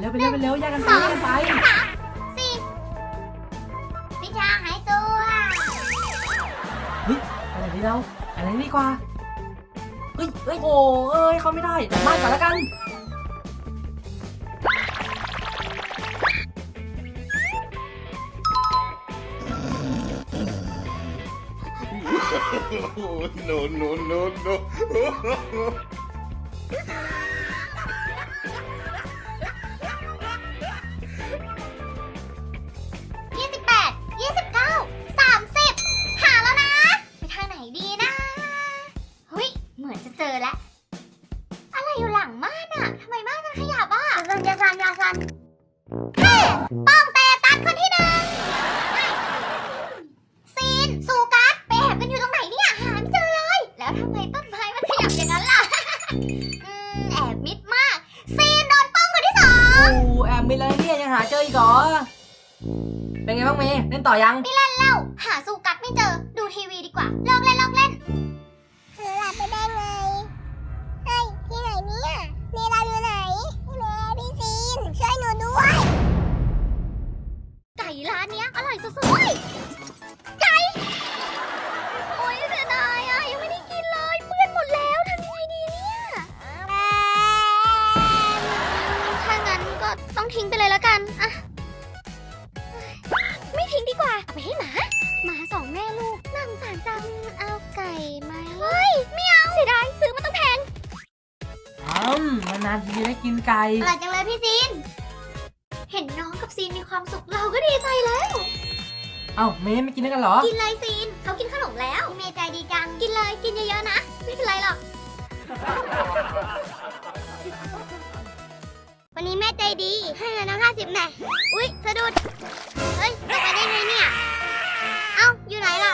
เร็วไปเร็วไปเร็วแยกกันไปสองแยกกันไปสามสี่พิชาหายตัวเฮ้ยอะไรดีเราอะไรดีกว่าเฮ้ยเฮ้ยโอ้เอ้ยเขาไม่ได้กลับบ้านก่อนแล้วกัน Oh, no, no, no, no. ยี่ ป้องเตะตัดคนที่หนึ่งเฮ้ยซีนสูกัสไปแอบกันอยู่ตรงไหนเนี่ย หาไม่เจอเลย แล้วทำไมต้นไม้มันขยับอย่างนั้นล่ะ อืม แอบมิดมาก ซีนโดนป้องคนที่สอง โอ้แอมมีอะไรเนี่ยยังหาเจออีกเหรอ เป็นไงบ้างเมย์เล่นต่อยัง ไม่เล่นแล้ว หาสูกัดไม่เจอ ดูทีวีดีกว่า เลิกเล่นเลิกเล่นเธอหลับไปได้ไง ต้องทิ้งไปเลยแล้วกันอะไม่ทิ้งดีกว่า เอาไปให้หมา หมาสองแม่ลูกน่าสงสารจังเอาไก่ไหมเฮ้ยไม่เอาเสียดายซื้อมาตั้งแพงอืมนานๆทีได้กินไก่อร่อยจังเลยพี่ซีน เห็นน้องกับซีนมีความสุขเราก็ดีใจแล้ว เอ้าเมย์ไม่กินด้วยกันเหรอ กินเลยซีนเขากินขนมแล้วเมย์ใจดีจัง กินเลยกินเยอะๆนะ ไม่เป็นไรหรอก วันนี้แม่ใจดี ให้เงินน้องห้าสิบแน่อุ๊ยสะดุด เฮ้ยตกไปได้ไงเนี่ย เอ้า อยู่ไหนล่ะ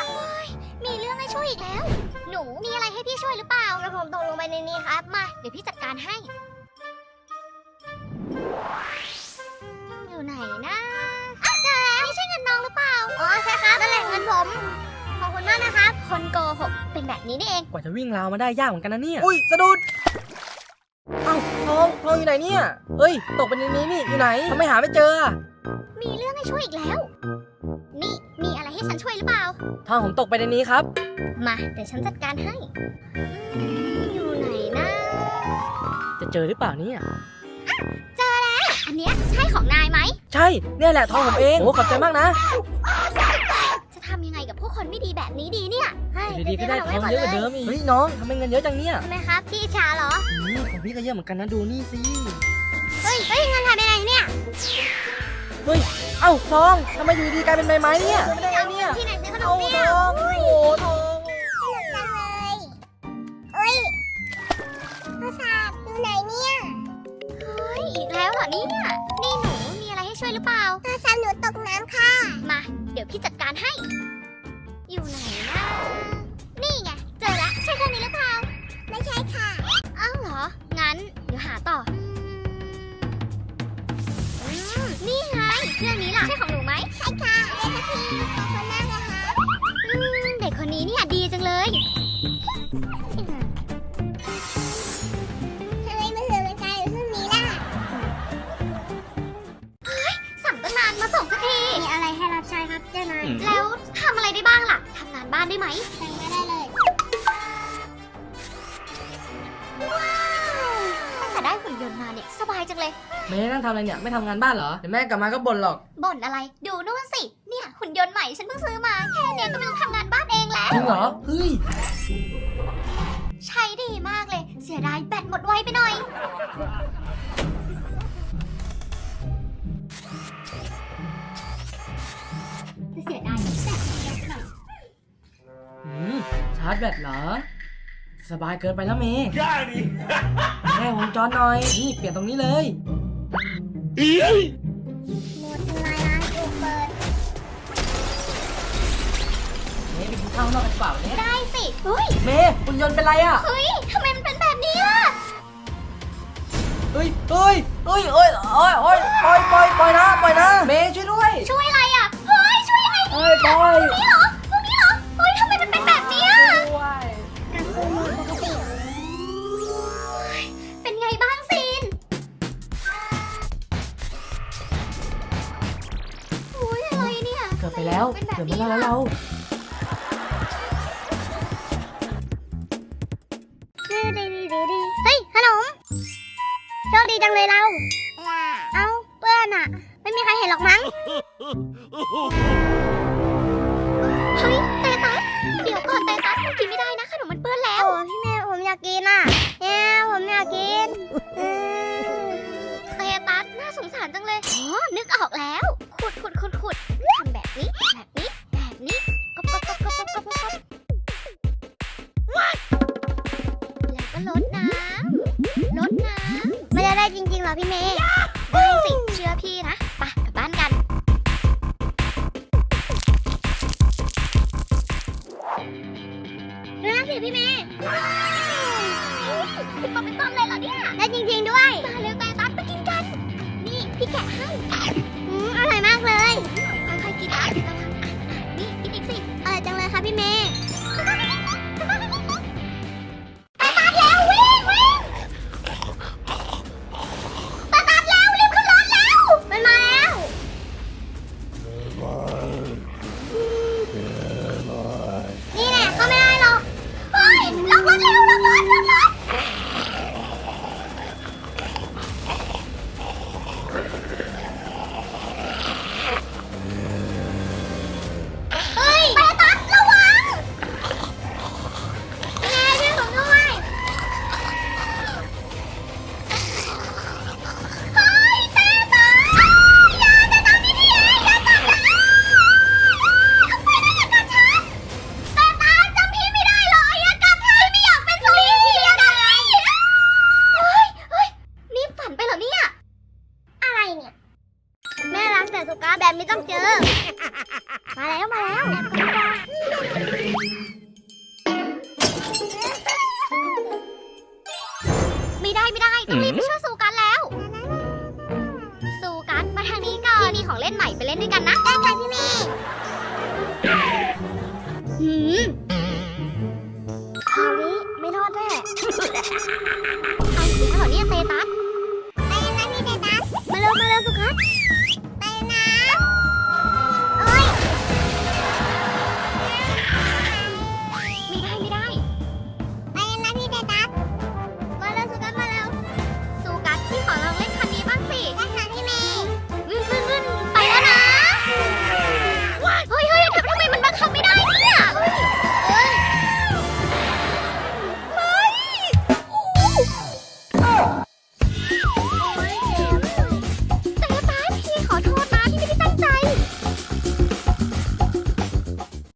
มีเรื่องให้ช่วยอีกแล้ว หนูมีอะไรให้พี่ช่วยหรือเปล่าแล้วผมตกลงไปในนี้ครับ มา เดี๋ยวพี่จัดการให้ อยู่ไหนนะอ้าวเจอแล้วนี่ใช่เงินน้องหรือเปล่า อ๋อใช่ครับนั่นแหละเงินผม ขอบคุณมากนะครับ คนโกหกเป็นแบบนี้นี่เอง กว่าจะวิ่งราวมาได้ยากเหมือนกันนะเนี่ย อุ้ยสะดุดเอ้าทองทองอยู่ไหนเนี่ยเฮ้ย ตกไปในนี้นี่อยู่ไหนทำไมหาไม่เจออะมีเรื่องให้ช่วยอีกแล้ว นี่มีอะไรให้ฉันช่วยหรือเปล่า ทองผมตกไปในนี้ครับ มาเดี๋ยวฉันจัดการให้อืมอยู่ไหนนะ จะเจอหรือเปล่าเนี่ยอันเนี้ยใช่ของนายไหม ใช่เนี่ยแหละทองผมเองโอ้ขอบใจมากนะจะ คนไม่ดีแบบนี้ดีเนี่ยให้อยู่ดีๆก็ได้ปทซื้องขนเยอะกว่าให้หเดิมมอีกเฮ้ยน้องทำไมเงินเยอะจังเนี่ย ใช่ไหมครับพี่อิจฉาเหรอ อืมของพี่ก็เยอะเหมือนกันนะดูนี่สิ เฮ้ยเฮ้ยเงินหายไปไหนเนี่ยเฮ้ย เอ้าทองทำไมอยู่ดีกลายเป็นใบไม้เนี่ยไม่ได้ไงเนี่ย ที่ไหนซื้อขนเอามเนี่ยทองโอ้โหทอง สนุกจังเลยเฮ้ยโทรศัพท์อยู่ไหนเนี่ยเฮ้ยอีกแล้วเหรอเนี่ยนี่หนูมีอะไรให้ช่วยหรือเปล่า โทรศัพท์หนูตกน้ำค่ะ มา เดี๋ยวพี่จัดการให้ ใช่ค่ะ อ้าวเหรอ งั้นเดี๋ยวหาต่ออืมอืมนี่ไงเครื่องนี้ล่ะ ใช่ของหนูไหม ใช่ค่ะเล่นทีขอบคุณมากเลยค่ะอืมเด็กคนนี้เนี่ยดีจังเลยทำไมมันเหลือมันกลายอยู่เครื่องนี้ล่ะเฮ้ยสั่งตั้งนานมาส่งสักที มีอะไรให้รับใช้ครับเจ้านาย แล้วทำอะไรได้บ้างล่ะ ทำงานบ้านได้ไหมทำไม่ได้เลย ตั้งแต่ได้หุ่นยนต์มาเนี่ยสบายจังเลย เมย์นั่งทำอะไรเนี่ยไม่ทำงานบ้านเหรอเดี๋ยวแม่กลับมาก็บ่นหรอกบ่นอะไร ดูนู่นสิ เนี่ย หุ่นยนต์ใหม่ฉันเพิ่งซื้อมา แค่เนี้ยก็ไม่ต้องทำงานบ้านเองแล้ว จริงเหรอเฮ้ยใช้ดีมากเลย เสียดายแบตหมดไวไปหน่อยเสียดายแบตหมดไวไปหน่อยอืมชาร์จแบตเหรอ สบายเกินไปแล้วเมย์ Yani. แม่วงจรหน่อย นี่เปลี่ยนตรงนี้เลยหมดเวลาร้านถูกเปิด เมย์ไปกินข้าวข้างนอกกันเปล่าเนี่ยได้สิเฮ้ยเมย์หุ่นยนต์เป็นไรอะเฮ้ยทำไมมันเป็นแบบนี้ล่ะ เฮ้ยเฮ้ยเฮ้ยเฮ้ยโอ้ยโอ้ยปล่อยปล่อยปล่อยนะปล่อยนะ เมย์ช่วยด้วย ช่วย ไปแล้ว เดี๋ยวมาแล้วเราเฮ้ยขนมโชคดีจังเลยเรา เอาเพื่อนอะไม่มีใครเห็นหรอกมั้งเฮ้ย ดิพี่เมย์ขึ้นมาเป็นต้มเลยเหรอเนี่ย ได้จริงๆด้วยมาเลยวแต่ตัดไปกินกัน นี่พี่แกะให้ Bye.